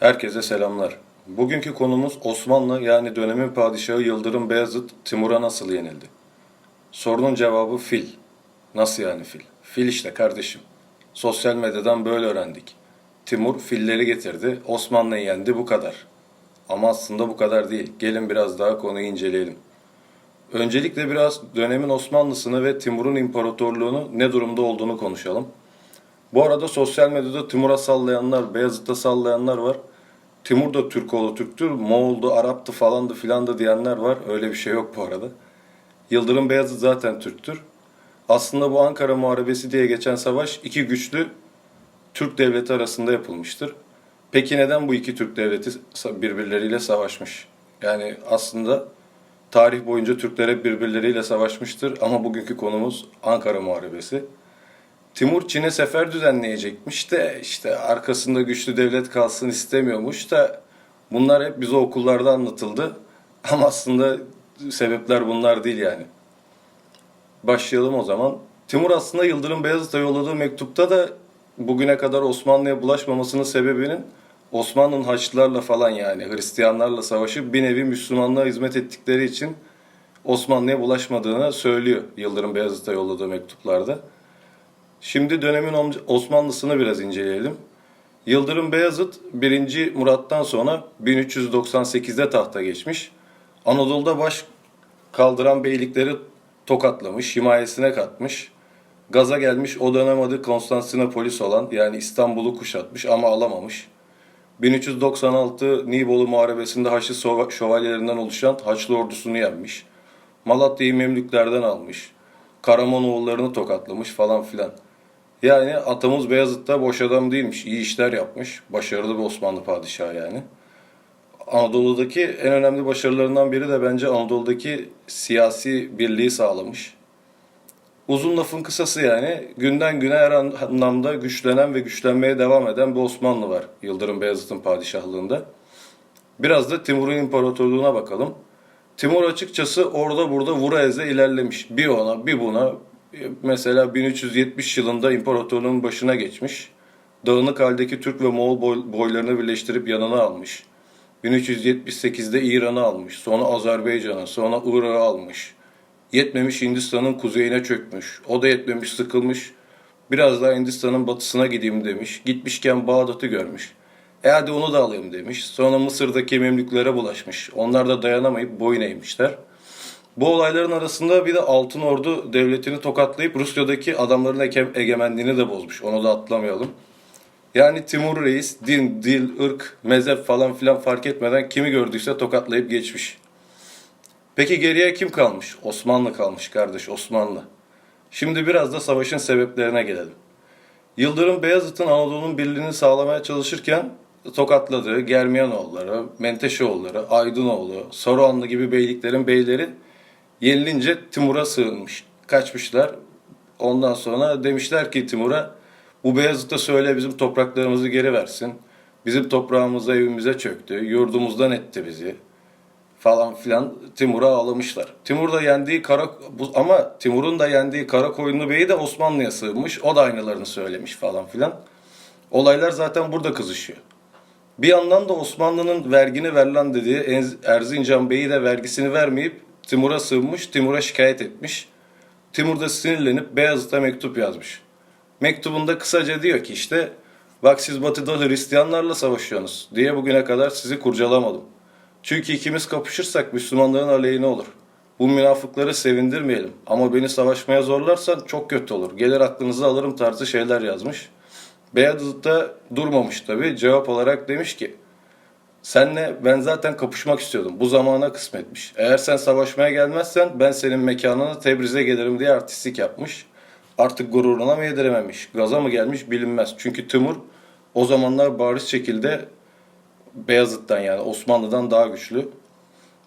Herkese selamlar. Bugünkü konumuz Osmanlı yani dönemin padişahı Yıldırım Beyazıt Timur'a nasıl yenildi? Sorunun cevabı fil. Nasıl yani fil? Fil işte kardeşim. Sosyal medyadan böyle öğrendik. Timur filleri getirdi, Osmanlı'yı yendi bu kadar. Ama aslında bu kadar değil. Gelin biraz daha konuyu inceleyelim. Öncelikle biraz dönemin Osmanlısını ve Timur'un imparatorluğunu ne durumda olduğunu konuşalım. Bu arada sosyal medyada Timur'a sallayanlar, Beyazıt'a sallayanlar var. Timur da Türk oğlu Türktür, Moğol'du, Arap'tı falandı filandı diyenler var. Öyle bir şey yok bu arada. Yıldırım Beyazıt zaten Türktür. Aslında bu Ankara Muharebesi diye geçen savaş iki güçlü Türk devleti arasında yapılmıştır. Peki neden bu iki Türk devleti birbirleriyle savaşmış? Yani aslında tarih boyunca Türkler hep birbirleriyle savaşmıştır ama bugünkü konumuz Ankara Muharebesi. Timur Çin'e sefer düzenleyecekmiş de işte arkasında güçlü devlet kalsın istemiyormuş da bunlar hep bize okullarda anlatıldı. Ama aslında sebepler bunlar değil yani. Başlayalım o zaman. Timur aslında Yıldırım Beyazıt'a yolladığı mektupta da bugüne kadar Osmanlı'ya bulaşmamasının sebebinin Osmanlı'nın Haçlılarla falan yani Hristiyanlarla savaşıp bir nevi Müslümanlığa hizmet ettikleri için Osmanlı'ya bulaşmadığını söylüyor Yıldırım Beyazıt'a yolladığı mektuplarda. Şimdi dönemin Osmanlısını biraz inceleyelim. Yıldırım Beyazıt 1. Murat'tan sonra 1398'de tahta geçmiş. Anadolu'da baş kaldıran beylikleri tokatlamış, himayesine katmış. Gaza gelmiş o dönem adı Konstantinopolis olan yani İstanbul'u kuşatmış ama alamamış. 1396 Nibolu Muharebesi'nde Haçlı şövalyelerinden oluşan Haçlı ordusunu yenmiş. Malatya'yı Memlüklerden almış. Karamanoğullarını tokatlamış falan filan. Yani atamız Beyazıt da boş adam değilmiş. iyi işler yapmış. Başarılı bir Osmanlı padişahı yani. Anadolu'daki en önemli başarılarından biri de bence Anadolu'daki siyasi birliği sağlamış. Uzun lafın kısası yani günden güne her anlamda güçlenen ve güçlenmeye devam eden bir Osmanlı var Yıldırım Beyazıt'ın padişahlığında. Biraz da Timur'un imparatorluğuna bakalım. Timur açıkçası orada burada vura eze ilerlemiş. Bir ona bir buna. Mesela 1370 yılında imparatorluğun başına geçmiş. Dağınık haldeki Türk ve Moğol boy- boylarını birleştirip yanına almış. 1378'de İran'ı almış. Sonra Azerbaycan'ı, sonra Irak'ı almış. Yetmemiş Hindistan'ın kuzeyine çökmüş. O da yetmemiş sıkılmış. Biraz daha Hindistan'ın batısına gideyim demiş. Gitmişken Bağdat'ı görmüş. E hadi onu da alayım demiş. Sonra Mısır'daki Memlüklere bulaşmış. Onlar da dayanamayıp boyun eğmişler. Bu olayların arasında bir de Altın Ordu devletini tokatlayıp Rusya'daki adamların ege- egemenliğini de bozmuş. Onu da atlamayalım. Yani Timur Reis din, dil, ırk, mezhep falan filan fark etmeden kimi gördüyse tokatlayıp geçmiş. Peki geriye kim kalmış? Osmanlı kalmış kardeş Osmanlı. Şimdi biraz da savaşın sebeplerine gelelim. Yıldırım Beyazıt'ın Anadolu'nun birliğini sağlamaya çalışırken tokatladığı Germiyanoğulları, Menteşeoğulları, Aydınoğlu, Saruhanlı gibi beyliklerin beyleri yenilince Timur'a sığınmış. Kaçmışlar. Ondan sonra demişler ki Timur'a bu Beyazıt'a söyle bizim topraklarımızı geri versin. Bizim toprağımıza evimize çöktü. Yurdumuzdan etti bizi falan filan Timur'a ağlamışlar. Timur da yendiği kara ama Timur'un da yendiği Karakoyunlu Bey'i de Osmanlı'ya sığınmış. O da aynılarını söylemiş falan filan. Olaylar zaten burada kızışıyor. Bir yandan da Osmanlı'nın vergini ver lan dediği Erzincan Bey'i de vergisini vermeyip Timur'a sığınmış, Timur'a şikayet etmiş. Timur da sinirlenip Beyazıt'a mektup yazmış. Mektubunda kısaca diyor ki işte bak siz batıda Hristiyanlarla savaşıyorsunuz diye bugüne kadar sizi kurcalamadım. Çünkü ikimiz kapışırsak Müslümanların aleyhine olur. Bu münafıkları sevindirmeyelim ama beni savaşmaya zorlarsan çok kötü olur. Gelir aklınızı alırım tarzı şeyler yazmış. Beyazıt da durmamış tabi. Cevap olarak demiş ki Senle ben zaten kapışmak istiyordum. Bu zamana kısmetmiş. Eğer sen savaşmaya gelmezsen ben senin mekanına Tebriz'e gelirim diye artistlik yapmış. Artık gururuna mı yedirememiş, gaza mı gelmiş bilinmez. Çünkü Timur o zamanlar bariz şekilde Beyazıt'tan yani Osmanlı'dan daha güçlü.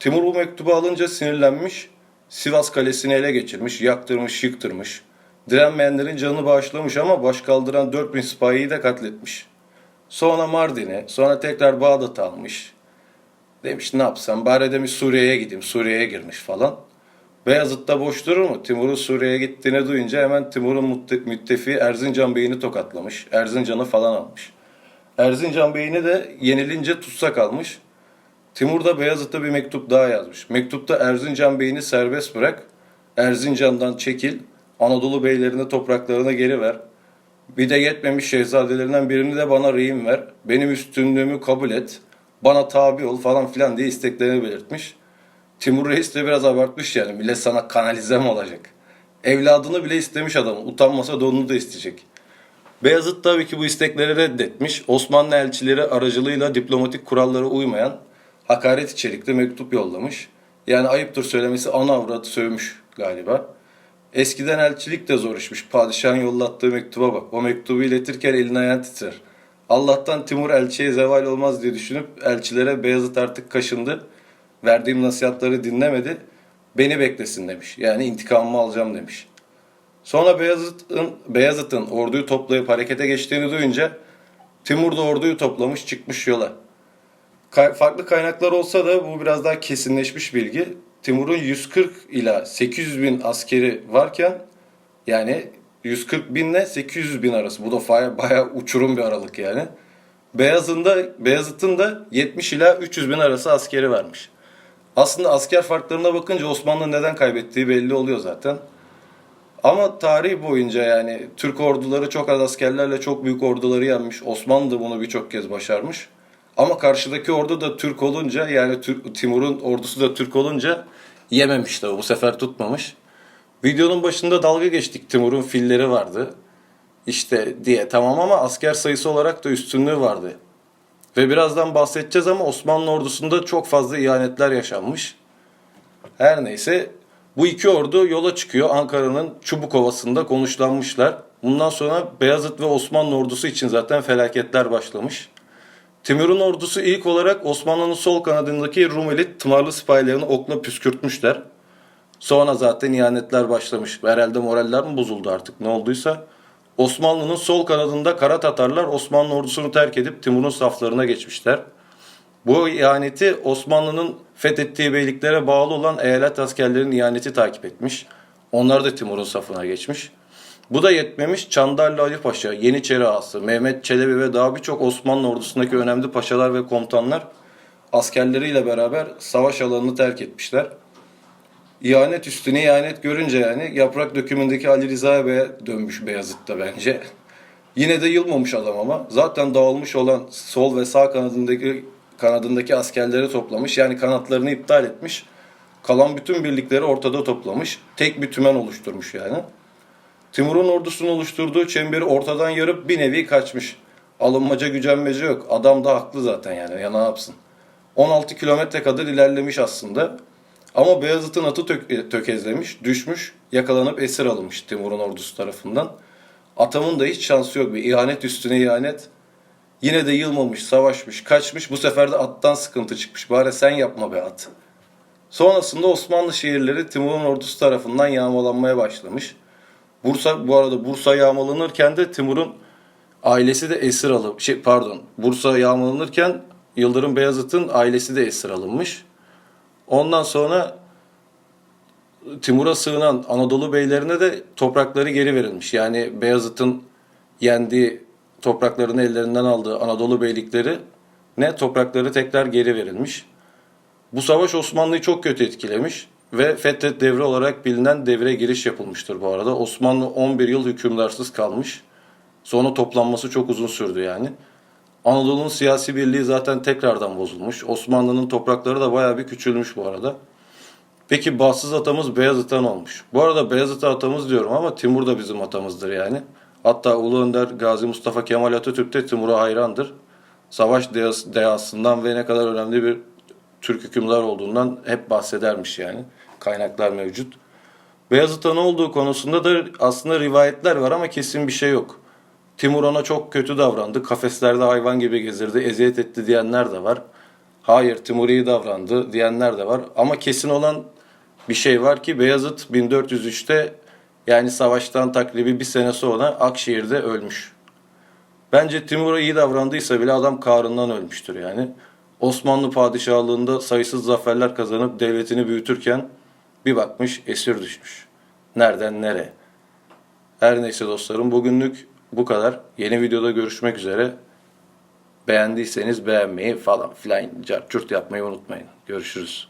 Timur bu mektubu alınca sinirlenmiş. Sivas Kalesi'ni ele geçirmiş, yaktırmış, yıktırmış. Direnmeyenlerin canını bağışlamış ama baş kaldıran 4000 sipahiyi de katletmiş. Sonra Mardin'e, sonra tekrar Bağdat'ı almış. Demiş ne yapsam bari demiş Suriye'ye gideyim. Suriye'ye girmiş falan. Beyazıt da boş durur mu? Timur'un Suriye'ye gittiğini duyunca hemen Timur'un mütte- müttefiği Erzincan Bey'ini tokatlamış. Erzincan'ı falan almış. Erzincan Bey'ini de yenilince tutsak almış. Timur da Beyazıt'a bir mektup daha yazmış. Mektupta Erzincan Bey'ini serbest bırak, Erzincan'dan çekil, Anadolu beylerine topraklarına geri ver. Bir de yetmemiş şehzadelerinden birini de bana rehin ver. Benim üstünlüğümü kabul et. Bana tabi ol falan filan diye isteklerini belirtmiş. Timur Reis de biraz abartmış yani. Millet sana kanalize mi olacak? Evladını bile istemiş adam. Utanmasa da onu da isteyecek. Beyazıt tabii ki bu istekleri reddetmiş. Osmanlı elçileri aracılığıyla diplomatik kurallara uymayan hakaret içerikli mektup yollamış. Yani ayıptır söylemesi ana avradı sövmüş galiba. Eskiden elçilik de zor işmiş. Padişahın yollattığı mektuba bak. O mektubu iletirken elin ayağın titrer. Allah'tan Timur elçiye zeval olmaz diye düşünüp elçilere Beyazıt artık kaşındı. Verdiğim nasihatleri dinlemedi. Beni beklesin demiş. Yani intikamımı alacağım demiş. Sonra Beyazıt'ın Beyazıt'ın orduyu toplayıp harekete geçtiğini duyunca Timur da orduyu toplamış çıkmış yola. Kay- farklı kaynaklar olsa da bu biraz daha kesinleşmiş bilgi. Timur'un 140 ila 800 bin askeri varken yani 140 binle 800 bin arası. Bu da baya, bayağı uçurum bir aralık yani. Beyazıt'ın da, Beyazıt'ın da 70 ila 300 bin arası askeri varmış. Aslında asker farklarına bakınca Osmanlı neden kaybettiği belli oluyor zaten. Ama tarih boyunca yani Türk orduları çok az askerlerle çok büyük orduları yenmiş. Osmanlı da bunu birçok kez başarmış. Ama karşıdaki ordu da Türk olunca yani Timur'un ordusu da Türk olunca yememiş de bu sefer tutmamış. Videonun başında dalga geçtik Timur'un filleri vardı. İşte diye tamam ama asker sayısı olarak da üstünlüğü vardı. Ve birazdan bahsedeceğiz ama Osmanlı ordusunda çok fazla ihanetler yaşanmış. Her neyse bu iki ordu yola çıkıyor. Ankara'nın Çubukovası'nda konuşlanmışlar. Bundan sonra Beyazıt ve Osmanlı ordusu için zaten felaketler başlamış. Timur'un ordusu ilk olarak Osmanlı'nın sol kanadındaki Rumeli tımarlı sipahilerini okla püskürtmüşler. Sonra zaten ihanetler başlamış. Herhalde moraller mi bozuldu artık ne olduysa. Osmanlı'nın sol kanadında Kara Tatarlar Osmanlı ordusunu terk edip Timur'un saflarına geçmişler. Bu ihaneti Osmanlı'nın fethettiği beyliklere bağlı olan eyalet askerlerinin ihaneti takip etmiş. Onlar da Timur'un safına geçmiş. Bu da yetmemiş Çandarlı Ali Paşa, Yeniçeri Ağası, Mehmet Çelebi ve daha birçok Osmanlı ordusundaki önemli paşalar ve komutanlar askerleriyle beraber savaş alanını terk etmişler. İhanet üstüne ihanet görünce yani yaprak dökümündeki Ali Rıza Bey'e dönmüş Beyazıt'ta bence. Yine de yılmamış adam ama zaten dağılmış olan sol ve sağ kanadındaki kanadındaki askerleri toplamış. Yani kanatlarını iptal etmiş. Kalan bütün birlikleri ortada toplamış. Tek bir tümen oluşturmuş yani. Timur'un ordusunun oluşturduğu çemberi ortadan yarıp bir nevi kaçmış. Alınmaca gücenmece yok. Adam da haklı zaten yani. Ya ne yapsın? 16 kilometre kadar ilerlemiş aslında. Ama Beyazıt'ın atı tök- tökezlemiş, düşmüş, yakalanıp esir alınmış Timur'un ordusu tarafından. Atamın da hiç şansı yok. Bir ihanet üstüne ihanet. Yine de yılmamış, savaşmış, kaçmış. Bu sefer de attan sıkıntı çıkmış. Bari sen yapma be at. Sonrasında Osmanlı şehirleri Timur'un ordusu tarafından yağmalanmaya başlamış. Bursa bu arada Bursa yağmalanırken de Timur'un ailesi de esir alın şey pardon Bursa yağmalanırken Yıldırım Beyazıt'ın ailesi de esir alınmış. Ondan sonra Timur'a sığınan Anadolu beylerine de toprakları geri verilmiş. Yani Beyazıt'ın yendiği topraklarını ellerinden aldığı Anadolu beylikleri ne toprakları tekrar geri verilmiş. Bu savaş Osmanlı'yı çok kötü etkilemiş ve Fetret devri olarak bilinen devre giriş yapılmıştır bu arada. Osmanlı 11 yıl hükümdarsız kalmış. Sonra toplanması çok uzun sürdü yani. Anadolu'nun siyasi birliği zaten tekrardan bozulmuş. Osmanlı'nın toprakları da bayağı bir küçülmüş bu arada. Peki bahtsız atamız Beyazıt'tan olmuş. Bu arada Beyazıt'a atamız diyorum ama Timur da bizim atamızdır yani. Hatta Ulu Önder Gazi Mustafa Kemal Atatürk de Timur'a hayrandır. Savaş dehasından ve ne kadar önemli bir Türk hükümdar olduğundan hep bahsedermiş yani. Kaynaklar mevcut. Beyazıt'a ne olduğu konusunda da aslında rivayetler var ama kesin bir şey yok. Timur ona çok kötü davrandı. Kafeslerde hayvan gibi gezirdi, eziyet etti diyenler de var. Hayır Timur iyi davrandı diyenler de var. Ama kesin olan bir şey var ki Beyazıt 1403'te yani savaştan takribi bir sene sonra Akşehir'de ölmüş. Bence Timur'a iyi davrandıysa bile adam kahrından ölmüştür yani. Osmanlı padişahlığında sayısız zaferler kazanıp devletini büyütürken bir bakmış esir düşmüş. Nereden nereye? Her neyse dostlarım bugünlük bu kadar. Yeni videoda görüşmek üzere. Beğendiyseniz beğenmeyi falan filan cart yapmayı unutmayın. Görüşürüz.